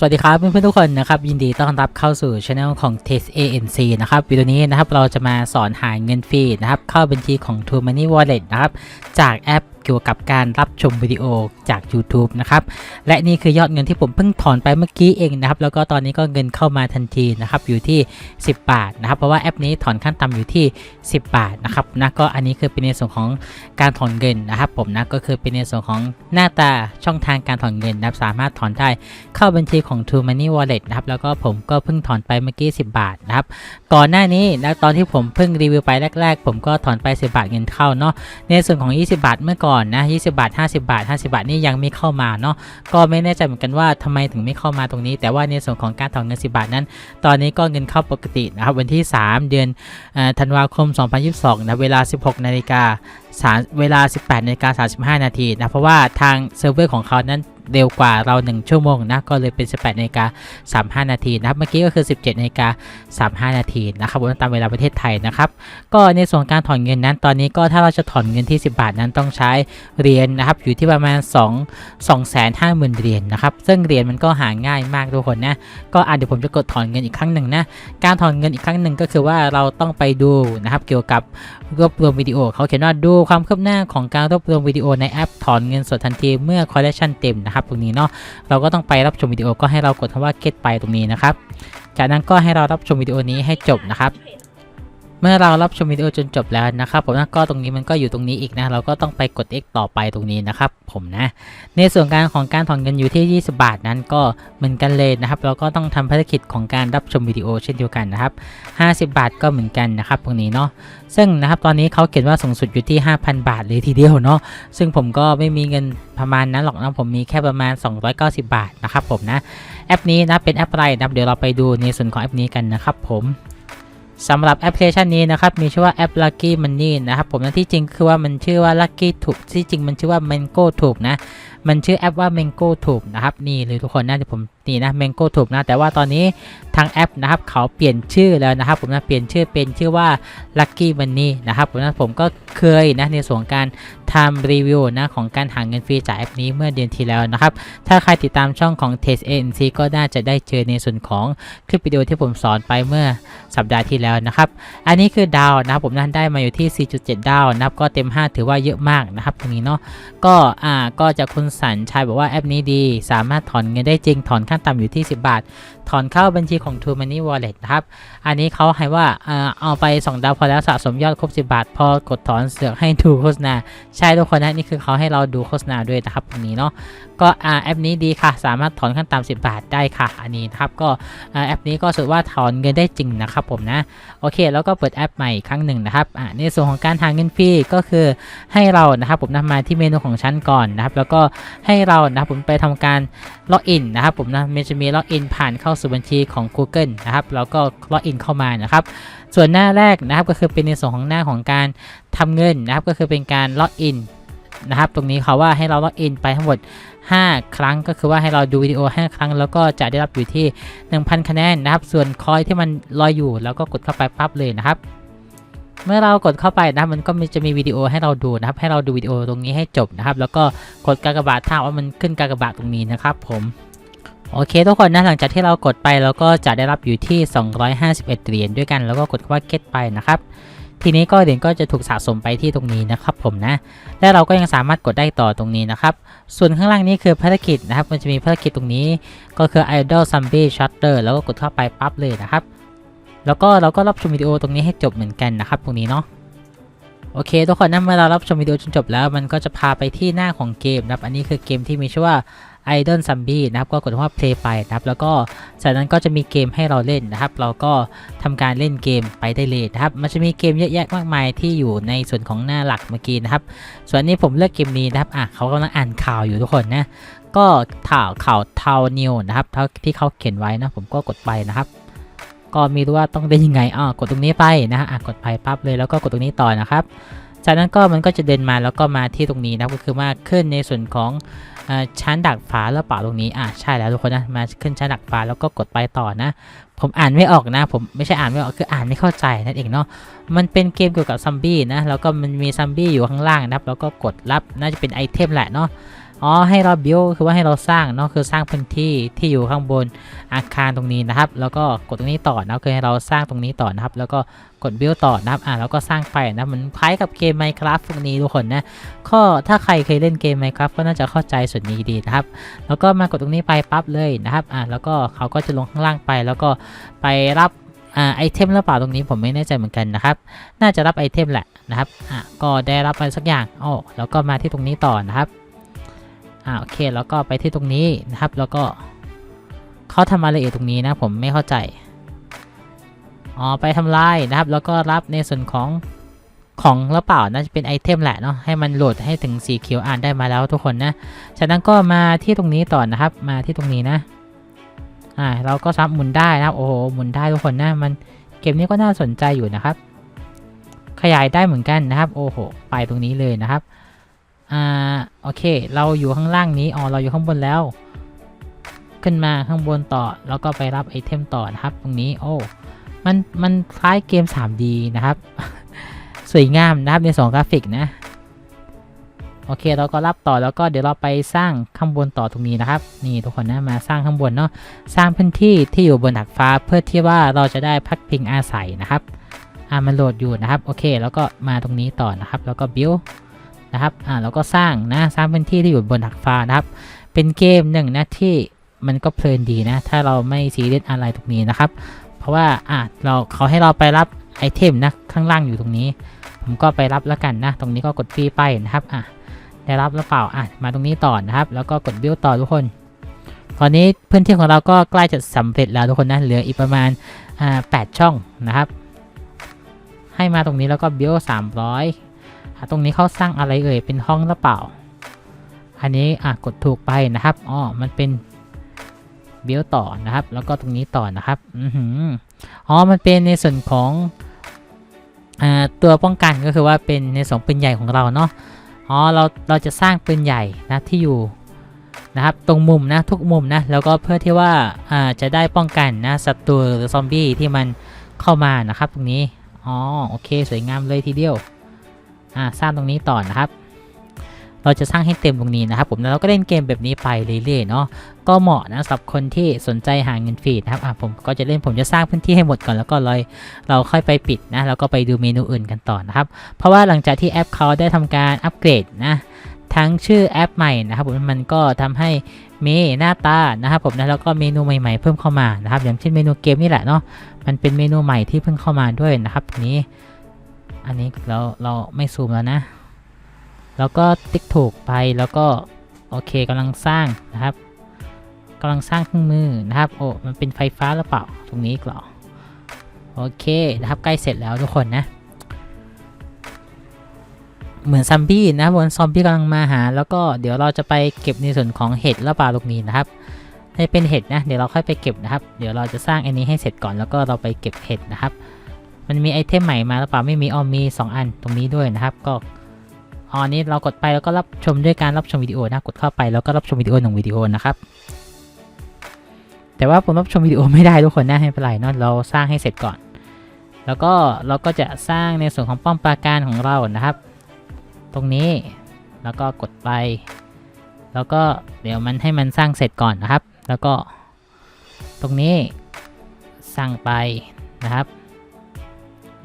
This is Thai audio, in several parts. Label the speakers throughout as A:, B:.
A: สวัสดีครับเพื่อนๆทุกคนนะครับยินดีต้อนรับเข้าสู่ช anel ของ Test ANC นะครับวิดีโอนี้นะครับเราจะมาสอนหาเงินฟรีนะครับเข้าบัญชีของ t o Money Wallet นะครับจากแอปเกี่ยวกับการรับชมวิดีโอ จาก YouTube นะครับ และนี่คือยอดเงินที่ผมเพิ่งถอนไปเมื่อกี้เองนะครับ แล้วก็ตอนนี้ก็เงินเข้ามาทันทีนะครับ อยู่ที่ 10 บาทนะครับ เพราะว่าแอปนี้ถอนขั้นต่ำอยู่ที่ 10 บาทนะครับนะก็อันนี้คือเป็นในส่วนของการถอนเงินนะครับผมนะก็คือเป็นในส่วนของหน้าตาช่องทางการถอนเงินนะครับสามารถถอนได้เข้าบัญชีของ True Money Wallet นะครับแล้วก็ผมก็เพิ่งถอนไปเมื่อกี้ 10 บาทนะครับก่อนหน้านี้นะตอนที่ผมเพิ่งรีวิวไปแรก ๆ ผมก็ถอนไป 10 บาทเงินเข้าเนาะในส่วนของ 20 บาทเมื่อก่อนนะ20 บาท 50 บาท 50 บาทนี่ยังไม่เข้ามาเนาะก็ไม่แน่ใจเหมือนกันว่าทำไมถึงไม่เข้ามาตรงนี้ แต่ว่าในส่วนของการถอนเงินสิบาทนั้น ตอนนี้ก็เงินเข้าปกตินะครับวันที่ 3 เดือนอธันวาคม 2022นะเวลา 16นาฬิกาสามเวลา 18นาฬิกา35นาทีนะเพราะว่าทางเซิร์ฟเวอร์ของเขานั้น เร็วกว่าเรา 1 ชั่วโมงนะก็เลยเป็น 18นาฬิกา35 นาทีนะครับเมื่อกี้ก็คือ 17นาฬิกา35 นาทีนะครับตามเวลาประเทศไทยนะครับก็ในส่วนการถอนเงินนั้นตอนนี้ก็ถ้าเราจะถอนเงินที่ 10 บาทนั้นต้องใช้เหรียญนนะครับอยู่ที่ประมาณ 2 2 5 0 0 0 0เหรียญนะครับซึ่งเหรียญมันก็หาง่ายมากทุกคนนะก็อะเดี๋ยวผมจะกดถอนเงินอีกครั้งหนึ่งนะการถอนเงินอีกครั้งหนึ่งก็คือว่าเราต้องไปดูนะครับเกี่ยวกับรวบรวมวิดีโอเขาเขียนว่าดูความคืบหน้าของการรวบรวมวิดีโอในแอปถอนเงินสดทันทีเมื่อคอลเลคชันเต็มนะครับตรงนี้เนาะเราก็ต้องไปรับชมวิดีโอก็ให้เรากดคำว่า get ไปตรงนี้นะครับ จากนั้นก็ให้เรารับชมวิดีโอนี้ให้จบนะครับ เมื่อเรารับชมวิดีโอจนจบแล้วนะครับผมนะก็ตรงนี้มันก็อยู่ตรงนี้อีกนะ เราก็ต้องไปกด X ต่อไปตรงนี้นะครับผมนะ ในส่วนการของการถอนเงินอยู่ที่ 20 บาทนั้นก็เหมือนกันเลยนะครับ เราก็ต้องทำภารกิจของการรับชมวิดีโอเช่นเดียวกันนะครับ 50 บาทก็เหมือนกันนะครับตรงนี้เนาะซึ่งนะครับตอนนี้เขาเขียนว่าสูงสุดอยู่ที่ 5,000 บาทเลยทีเดียวเนาะซึ่งผมก็ไม่มีเงินประมาณนั้นหรอกนะผมมีแค่ประมาณ 290 บาทนะครับผมนะแอปนี้นะเป็นแอปอะไรนะเดี๋ยวเราไปดูในส่วนของแอปนี้กันนะครับผม สำหรับแอปพลิเคชันนี้นะครับ มีชื่อว่าแอป Lucky Money นะครับ ผมนะที่จริงคือว่ามันชื่อว่า Lucky ถูกที่จริงมันชื่อว่า Mango ถูกนะ มันชื่อแอปว่า Mango ถูกนะครับ นี่เลยทุกคนนะเดี๋ยวผมนี่นะ Mango ถูกนะ แต่ว่าตอนนี้ทางแอปนะครับ เขาเปลี่ยนชื่อแล้วนะครับ ผมนะเปลี่ยนชื่อเป็นชื่อว่า Lucky Money นะครับ ผมนะผมก็เคยนะในส่วนการทำรีวิวนะของการหาเงินฟรีจากแอปนี้เมื่อเดือนที่แล้วนะครับ ถ้าใครติดตามช่องของ Test ANC ก็น่าจะได้เจอในส่วนของคลิปวิดีโอที่ผมสอนไปเมื่อสัปดาห์ที่แล้วนะครับ อันนี้คือดาวนะครับผมนั้นได้มาอยู่ที่ 4.7 ดาวนะครับก็เต็ม 5 ถือว่าเยอะมากนะครับตรงนี้เนาะก็อ่าก็จะคุณสันชัยบอกว่าแอปนี้ดี สามารถถอนเงินได้จริงถอนขั้นต่ำอยู่ที่ 10 บาท ถอนเข้าบัญชีของ True Money Wallet นะครับ อันนี้เขาให้ว่าอ่าเอาไป 2 ดาวพอแล้วสะสมยอดครบ 10 บาท พอกดถอนเสือกให้ดูโฆษณา ใช่ทุกคนนะนี่คือเขาให้เราดูโฆษณาด้วยนะครับตรงนี้เนาะก็อ่าแอปนี้ดีค่ะ สามารถถอนขั้นต่ำ10 บาทได้ค่ะ อันนี้นะครับก็แอปนี้ก็สุดว่าถอนเงินได้จริงนะครับผมนะโอเค แล้วก็เปิดแอปใหม่อีกครั้งหนึ่งนะครับอ่าในส่วนของการหาเงินฟรีก็คือให้เรานะครับผมนะมาที่เมนูของชั้นก่อนนะครับ แล้วก็ให้เรานะครับผมไปทำการล็อกอินนะครับผมนะมันจะมีล็อกอินผ่านเข้าสู่บัญชีของ Google นะครับแล้วก็ล็อกอินเข้ามานะครับ ส่วนหน้าแรกนะครับก็คือเป็นในส่วนของหน้าของการทำเงินนะครับ ก็คือเป็นการล็อกอิน นะครับ ตรงนี้เขาว่าให้เราล็อกอินไปทั้งหมด 5 ครั้งก็คือว่าให้เราดูวิดีโอ 5 ครั้ง แล้วก็จะได้รับอยู่ที่ 1,000 คะแนนนะครับ ส่วนคอยที่มันลอยอยู่แล้วก็กดเข้าไปปั๊บเลยนะครับ เมื่อเรากดเข้าไปนะมันก็จะมีวิดีโอให้เราดูนะครับ ให้เราดูวิดีโอตรงนี้ให้จบนะครับ แล้วก็กดกากบาทถ้าว่ามันขึ้นกากบาทตรงนี้นะครับ ผมโอเคทุกคนนะหลังจากที่เรากดไปเราก็จะได้รับอยู่ที่ 251 เหรียญด้วยกัน แล้วก็กดคำว่า get ไปนะครับ ทีนี้ก็เหรียญก็จะถูกสะสมไปที่ตรงนี้นะครับผมนะ และเราก็ยังสามารถกดได้ต่อตรงนี้นะครับ ส่วนข้างล่างนี้คือภารกิจนะครับ มันจะมีภารกิจตรงนี้ ก็คือ Idol Zombie Shutter แล้วก็กดเข้าไปปั๊บเลยนะครับ แล้วก็เราก็รับชมวิดีโอตรงนี้ให้จบเหมือนกันนะครับ ตรงนี้เนาะ โอเค ทุกคนนะเมื่อเรารับชมวิดีโอจนจบแล้ว มันก็จะพาไปที่หน้าของเกมนะครับ อันนี้คือเกมที่มีชื่อว่า Idol Zombie นะครับก็กดว่า play ไปนะครับแล้วก็จากนั้นก็จะมีเกมให้เราเล่นนะครับ เราก็ทำการเล่นเกมไปได้เลยนะครับ มันจะมีเกมเยอะแยะมากมายที่อยู่ในส่วนของหน้าหลักเมื่อกี้นะครับ ส่วนนี้ผมเลือกเกมนี้นะครับอะเขากำลังอ่านข่าวอยู่ทุกคนนะก็ข่าวข่าวเทาวนิวนะครับท,ที่เขาเขียนไว้นะผมก็กดไปนะครับ ก็มีรู้ว่าต้องได้ยังไงอ่ากดตรงนี้ไปนะฮะกดไปปั๊บเลยแล้วก็กดตรงนี้ต่อนะครับ จากนั้นก็มันก็จะเดินมาแล้วก็มาที่ตรงนี้นะก็คือมาขึ้นในส่วนของ ชั้นดักฟ้าแล้วเปล่าตรงนี้อะใช่แล้วทุกคนนะมาขึ้นชั้นดักฟ้าแล้วก็กดไปต่อนะ ผมอ่านไม่ออกนะ ผมไม่ใช่อ่านไม่ออกคืออ่านไม่เข้าใจนั่นเองเนาะมันเป็นเกมเกี่ยวกับซัมบี้นะแล้วก็มันมีซัมบี้อยู่ข้างล่างนะครับแล้วก็กดรับน่าจะเป็นไอเทมแหละเนาะ อ๋อให้เราบิวคือว่าให้เราสร้างเนาะคือสร้างพื้นที่ที่อยู่ข้างบนอาคารตรงนี้นะครับ แล้วก็กดตรงนี้ต่อนะคือให้เราสร้างตรงนี้ต่อนะครับ แล้วก็กดบิวต่อนะครับอ่าแล้วก็สร้างไปนะมันคล้ายกับเกม Minecraft พวกนี้ทุกคนนะก็ถ้าใครเคยเล่นเกม Minecraft ก็น่าจะเข้าใจส่วนนี้ดีนะครับ แล้วก็มากดตรงนี้ไปปั๊บเลยนะครับอ่าแล้วก็เขาก็จะลงข้างล่างไป แล้วก็ไปรับอ่าไอเทมหรือเปล่าตรงนี้ผมไม่แน่ใจเหมือนกันนะครับ น่าจะรับไอเทมแหละนะครับ อะ ก็ได้รับไรสักอย่างโอ้แล้วก็มาที่ตรงนี้ต่อนะครับ อ่าโอเคแล้วก็ไปที่ตรงนี้นะครับ แล้วก็เขาทำอะไรอีกตรงนี้นะผมไม่เข้าใจอ๋อไปทำลายนะครับ แล้วก็รับในส่วนของของหรือเปล่าน่าจะเป็นไอเทมแหละเนาะให้มันโหลดให้ถึงสีเขียวอ่านได้มาแล้วทุกคนนะจากนั้นก็มาที่ตรงนี้ต่อนะครับ มาที่ตรงนี้นะอ่าเราก็ซับหมุนได้นะครับโอ้โหหมุนได้ทุกคนนะมันเกมนี้ก็น่าสนใจอยู่นะครับ ขยายได้เหมือนกันนะครับ โอ้โหไปตรงนี้เลยนะครับ อ่าโอเค เราอยู่ข้างล่างนี้อ๋อเราอยู่ข้างบนแล้ว ขึ้นมาข้างบนต่อ แล้วก็ไปรับไอเทมต่อนะครับ ตรงนี้โอ้มันมันคล้ายเกม 3D นะครับ สวยงามนะครับในสองกราฟิกนะโอเคเราก็รับต่อแล้วก็เดี๋ยวเราไปสร้างข้างบนต่อตรงนี้นะครับ นี่ทุกคนนะมาสร้างข้างบนเนาะสร้างพื้นที่ที่อยู่บนดาดฟ้าเพื่อที่ว่าเราจะได้พักพิงอาศัยนะครับอ่ามันโหลดอยู่นะครับโอเค แล้วก็มาตรงนี้ต่อนะครับ แล้วก็ build นะครับอ่าแล้วก็สร้างนะสร้างพื้นที่ที่อยู่บนถักฟ้านะครับ เป็นเกมหนึ่งนะที่มันก็เพลินดีนะ ถ้าเราไม่ซีเรียสอะไรตรงนี้นะครับ เพราะว่าอ่าเราเขาให้เราไปรับไอเทมนะข้างล่างอยู่ตรงนี้ ผมก็ไปรับแล้วกันนะ ตรงนี้ก็กดฟรีไปนะครับอะได้รับหรือเปล่าอะมาตรงนี้ต่อนะครับ แล้วก็กด build ต่อทุกคน ตอนนี้พื้นที่ของเราก็ใกล้จะสำเร็จแล้วทุกคนนะเหลืออีกประมาณอ่าแปดช่องนะครับ ให้มาตรงนี้แล้วก็บิลสามร้อย ตรงนี้เขาสร้างอะไรเอ่ยเป็นห้องหรือเปล่า อันนี้อะกดถูกไปนะครับอ๋อมันเป็นเบิลต่อนะครับ แล้วก็ตรงนี้ต่อนะครับอืมอ๋อมันเป็นในส่วนของอ่าตัวป้องกันก็คือว่าเป็นในส่วนปืนใหญ่ของเราเนาะอ๋อเราเราจะสร้างปืนใหญ่นะที่อยู่นะครับตรงมุมนะทุกมุมนะแล้วก็เพื่อที่ว่าอ่าจะได้ป้องกันนะศัตรูหรือซอมบี้ที่มันเข้ามานะครับตรงนี้อ๋อโอเค สวยงามเลยทีเดียว อ่าสร้างตรงนี้ต่อนะครับ เราจะสร้างให้เต็มตรงนี้นะครับ ผมแล้วเราก็เล่นเกมแบบนี้ไปเรื่อยๆเนาะก็เหมาะนะสำหรับคนที่สนใจหาเงินฟรีนะครับอ่าผมก็จะเล่นผมจะสร้างพื้นที่ให้หมดก่อนแล้วก็เลยเราค่อยไปปิดนะแล้วก็ไปดูเมนูอื่นกันต่อนะครับ เพราะว่าหลังจากที่แอปเขาได้ทำการอัปเกรดนะทั้งชื่อแอปใหม่นะครับผมมันก็ทำให้มีหน้าตานะครับผมนะแล้วก็เมนูใหม่ๆเพิ่มเข้ามานะครับอย่างเช่นเมนูเกมนี่แหละเนาะมันเป็นเมนูใหม่ที่เพิ่งเข้ามาด้วยนะครับทีนี้ อันนี้เราเราไม่ซูมแล้วนะ แล้วก็ติ๊กถูกไปแล้วก็โอเคกำลังสร้างนะครับกำลังสร้างเครื่องมือนะครับโอ้มันเป็นไฟฟ้าหรือเปล่าตรงนี้กรอโอเคนะครับใกล้เสร็จแล้วทุกคนนะ เหมือนซัมบี้นะครับบนซอมบี้กำลังมาหา แล้วก็เดี๋ยวเราจะไปเก็บในส่วนของเห็ดและปลาตรงนี้นะครับให้เป็นเห็ดนะเดี๋ยวเราค่อยไปเก็บนะครับ เดี๋ยวเราจะสร้างอันนี้ให้เสร็จก่อนแล้วก็เราไปเก็บเห็ดนะครับ มันมีไอเทมใหม่มาหรือเปล่าไม่มีอ๋อมี 2 อันตรงนี้ด้วยนะครับ ก็อ๋อนี้เรากดไปแล้วก็รับชมด้วยการรับชมวิดีโอนะกดเข้าไปแล้วก็รับชมวิดีโอหนึ่งวิดีโอนะครับ แต่ว่าผมรับชมวิดีโอไม่ได้ทุกคนนะให้เป็นไรเนาะเราสร้างให้เสร็จก่อน แล้วก็เราก็จะสร้างในส่วนของป้อมปราการของเรานะครับ ตรงนี้แล้วก็กดไป แล้วก็เดี๋ยวมันให้มันสร้างเสร็จก่อนนะครับ แล้วก็ตรงนี้สั่งไปนะครับ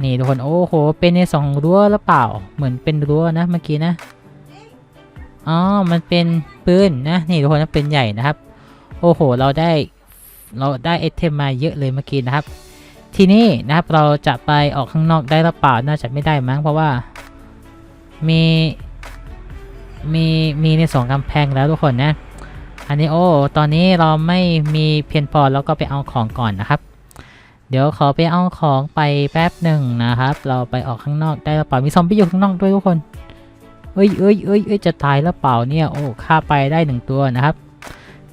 A: นี่ทุกคนโอ้โห เป็นในสองรั้วหรือเปล่า เหมือนเป็นรั้วนะเมื่อกี้นะอ๋อมันเป็นปืนนะนี่ทุกคนนะเป็นใหญ่นะครับ โอ้โห เราได้เราได้ไอเทมมาเยอะเลยเมื่อกี้นะครับ ทีนี้นะครับเราจะไปออกข้างนอกได้หรือเปล่าน่าจะไม่ได้มั้งเพราะว่ามีมีมีในสองกำแพงแล้วทุกคนนะ อันนี้โอ้ตอนนี้เราไม่มีเพียงพอแล้วก็ไปเอาของก่อนนะครับ เดี๋ยวขอไปเอาของไปแป๊บหนึ่งนะครับ เราไปออกข้างนอกได้หรือเปล่ามีซอมบี้อยู่ข้างนอกด้วยทุกคนเอ้ยเอ้ยเอ้ยเอ้ยจะตายแล้วเปล่าเนี่ยโอ้ฆ่าไปได้หนึ่งตัวนะครับ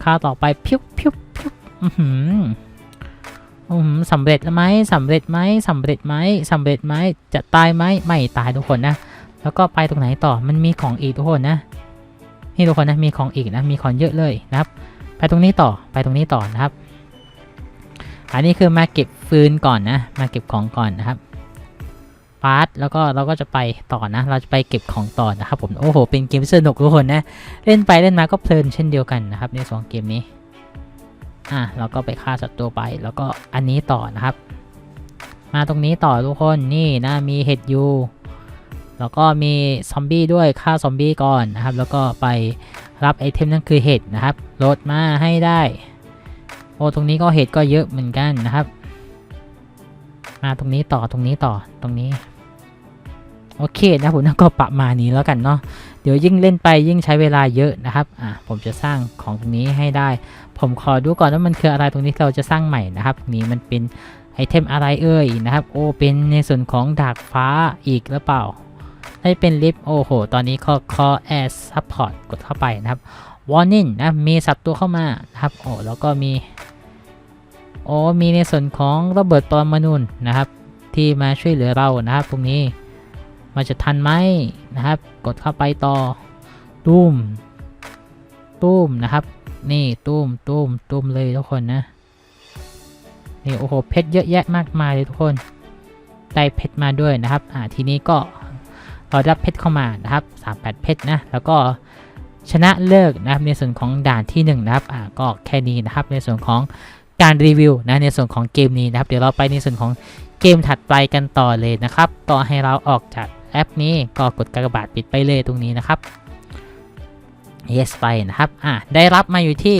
A: ฆ่าต่อไปพิ้วพิ้วพิ้วอือหืออือหือสำเร็จไหมสำเร็จไหมสำเร็จไหมสำเร็จไหมจะตายไหมไม่ตายทุกคนนะ แล้วก็ไปตรงไหนต่อมันมีของอีกทุกคนนะนี่ทุกคนนะมีของอีกนะมีของเยอะเลยนะครับ ไปตรงนี้ต่อไปตรงนี้ต่อนะครับ อันนี้คือมาเก็บฟืนก่อนนะ มาเก็บของก่อนนะครับฟาสแล้วก็เราก็จะไปต่อนะ เราจะไปเก็บของต่อนะครับผม โอ้โห เป็นเกมสนุกทุกคนนะ เล่นไปเล่นมาก็เพลินเช่นเดียวกันนะครับในสองเกมนี้ อะเราก็ไปฆ่าศัตรูไปแล้วก็อันนี้ต่อนะครับ มาตรงนี้ต่อทุกคนนี่นะมีเห็ดยูแล้วก็มีซอมบี้ด้วยฆ่าซอมบี้ก่อนนะครับ แล้วก็ไปรับไอเทมนั่นคือเห็ดนะครับโหลดมาให้ได้ อ้ตรงนี้ก็เห็ดก็เยอะเหมือนกันนะครับ มาตรงนี้ต่อตรงนี้ต่อตรงนี้ โอเคนะผมก็ประมาณนี้แล้วกันเนาะเดี๋ยวยิ่งเล่นไปยิ่งใช้เวลาเยอะนะครับอะผมจะสร้างของตรงนี้ให้ได้ ผมขอดูก่อนว่ามันคืออะไรตรงนี้เราจะสร้างใหม่นะครับ นี่มันเป็นไอเทมอะไรเอ่ยนะครับ โอ้เป็นในส่วนของดาบฟ้าอีกหรือเปล่าได้เป็นลิฟต์โอ้โห ตอนนี้ข้อข้อ air support กดเข้าไปนะครับ warning นะ มีศัตรูเข้ามานะครับ โอ้ แล้วก็มี โอ้มีในส่วนของระเบิดปรมาณูนะครับ ที่มาช่วยเหลือเรานะครับตรงนี้มันจะทันไหมนะครับ กดเข้าไปต่อตุ้มตุ้มนะครับ นี่ตุ้มตุ้มตุ้มเลยทุกคนนะนี่โอ้โหเพชรเยอะแยะมากมายเลยทุกคนได้เพชรมาด้วยนะครับอ่าทีนี้ก็เราได้เพชรเข้ามานะครับ 38 เพชรนะแล้วก็ชนะเลิกนะครับในส่วนของด่านที่1นะครับอ่าก็แค่นี้นะครับในส่วนของ การรีวิวนะในส่วนของเกมนี้นะครับ เดี๋ยวเราไปในส่วนของเกมถัดไปกันต่อเลยนะครับ ต่อให้เราออกจากแอปนี้ก็กดกากบาทปิดไปเลยตรงนี้นะครับ yes ไปนะครับ อ่าได้รับมาอยู่ที่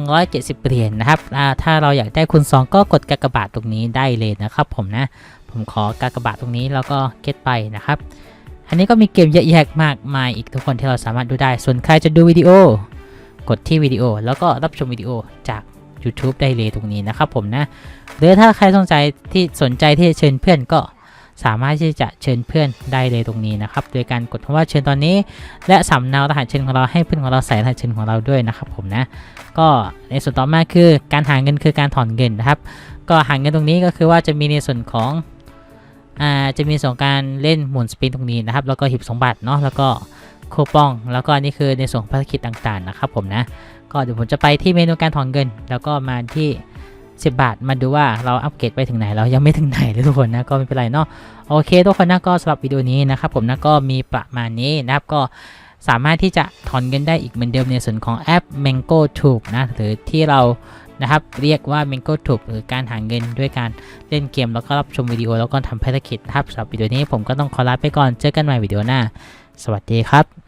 A: 270 เหรียญนะครับ อ่า ถ้าเราอยากได้คูณ2ก็กดกากบาทตรงนี้ได้เลยนะครับ ผมนะ ผมขอกากบาทตรงนี้แล้วก็เก็ตไปนะครับ อันนี้ก็มีเกมเยอะแยะมากมายอีกทุกคนที่เราสามารถดูได้ ส่วนใครจะดูวิดีโอ กดที่วิดีโอ แล้วก็รับชมวิดีโอจาก YouTube ได้เลยตรงนี้นะครับผมนะ หรือถ้าใครสนใจที่สนใจที่จะเชิญเพื่อนก็สามารถที่จะเชิญเพื่อนได้เลยตรงนี้นะครับ โดยการกดคำว่าเชิญตอนนี้ และสำเนารหัสเชิญของเราให้เพื่อนของเราใส่รหัสเชิญของเราด้วยนะครับผมนะ ก็ในส่วนต่อมาคือการหาเงินคือการถอนเงินนะครับ ก็หาเงินตรงนี้ก็คือว่าจะมีในส่วนของอ่าจะมีส่วนการเล่นหมุนสปินตรงนี้นะครับ แล้วก็หีบสมบัติเนาะแล้วก็คูปอง แล้วก็นี่คือในส่วนของภารกิจต่างๆนะครับผมนะ ก็เดี๋ยวผมจะไปที่เมนูการถอนเงิน แล้วก็มาที่ 10 บาท มาดูว่าเราอัปเกรดไปถึงไหนเรายังไม่ถึงไหนเลยทุกคนนะก็ไม่เป็นไรเนาะโอเค ทุกคนนะก็สำหรับวิดีโอนี้นะครับผมนะก็มีประมาณนี้นะครับก็สามารถที่จะถอนเงินได้อีกเหมือนเดิมในส่วนของแอป Mango Tube นะหรือที่เรานะครับเรียกว่า Mango Tube หรือการหาเงินด้วยการเล่นเกม แล้วก็รับชมวิดีโอแล้วก็ทำภารกิจครับสำหรับวิดีโอนี้ผมก็ต้องขอลาไปก่อนเจอกันใหม่วิดีโอหน้า สวัสดีครับ